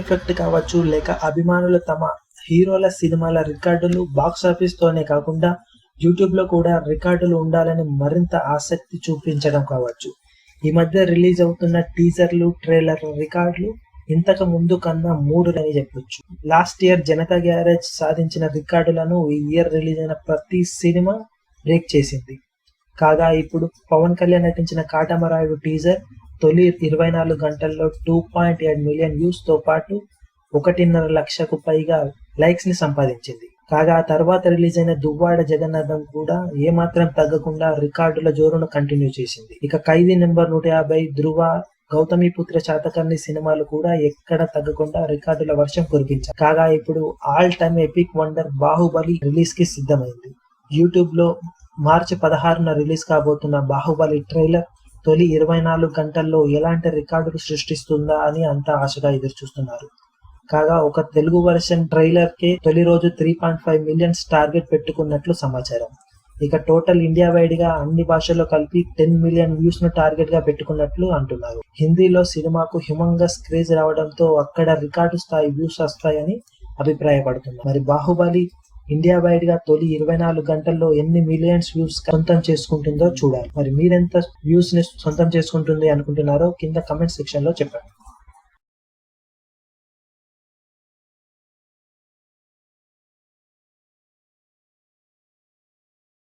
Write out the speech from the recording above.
Effect కావచ్చు లేక అభిమానులు తమ హీరోల సినిమాల రికార్డులు బాక్స్ ఆఫీస్ తోనే కాకుండా యూట్యూబ్లో కూడా రికార్డులు ఉండాలని మరింత ఆసక్తి చూపించడం కావచ్చు. ఈ మధ్య రిలీజ్ అవుతున్న టీజర్లు ట్రైలర్ రికార్డులు ఇంతకు ముందు కన్నా మూడు అని చెప్పొచ్చు. లాస్ట్ ఇయర్ జనతా గ్యారేజ్ సాధించిన రికార్డులను ఈ ఇయర్ రిలీజ్ అయిన ప్రతి సినిమా బ్రేక్ చేసింది. కాగా ఇప్పుడు పవన్ కళ్యాణ్ నటించిన కాటమరాయుడు టీజర్ తొలి ఇరవై నాలుగు గంటల్లో టూ పాయింట్ ఏడు మిలియన్ వ్యూస్తో పాటు ఒకటిన్నర లక్షకు పైగా లైక్స్ని సంపాదించింది. కాగా ఆ తర్వాత రిలీజ్ అయిన దువ్వాడ జగన్నాథం కూడా ఏమాత్రం తగ్గకుండా రికార్డుల జోరును కంటిన్యూ చేసింది. ఇక ఖైదీ నెంబర్ నూట యాభై ధృవ గౌతమిపుత్ర శాతకర్ణి సినిమాలు కూడా ఎక్కడ తగ్గకుండా రికార్డుల వర్షం కురిపించాయి. కాగా ఇప్పుడు all time epic wonder Baahubali రిలీజ్కి సిద్ధమైంది. యూట్యూబ్లో మార్చి పదహారున రిలీజ్ కాబోతున్న బాహుబలి ట్రైలర్ తొలి ఇరవై నాలుగు గంటల్లో ఎలాంటి రికార్డులు సృష్టిస్తుందా అని అంతా ఆశగా ఎదురు చూస్తున్నారు కాగా ఒక తెలుగు వర్షన్ ట్రైలర్ కే తొలి రోజు three point five millions target పెట్టుకున్నట్లు సమాచారం. ఇక టోటల్ ఇండియా వైడ్గా అన్ని భాషల్లో కలిపి టెన్ మిలియన్ వ్యూస్ను టార్గెట్గా పెట్టుకున్నట్లు అంటున్నారు. హిందీలో సినిమాకు హ్యూమంగస్ క్రేజ్ రావడంతో అక్కడ రికార్డు స్థాయి వ్యూస్ వస్తాయని అభిప్రాయపడుతున్నారు. మరి బాహుబలి ఇండియా వైడ్గా తొలి ఇరవై నాలుగు గంటల్లో ఎన్ని మిలియన్స్ వ్యూస్ సొంతం చేసుకుంటుందో చూడాలి. మరి మీరెంత వ్యూస్ని సొంతం చేసుకుంటుంది అనుకుంటున్నారో కింద కమెంట్ సెక్షన్లో చెప్పండి.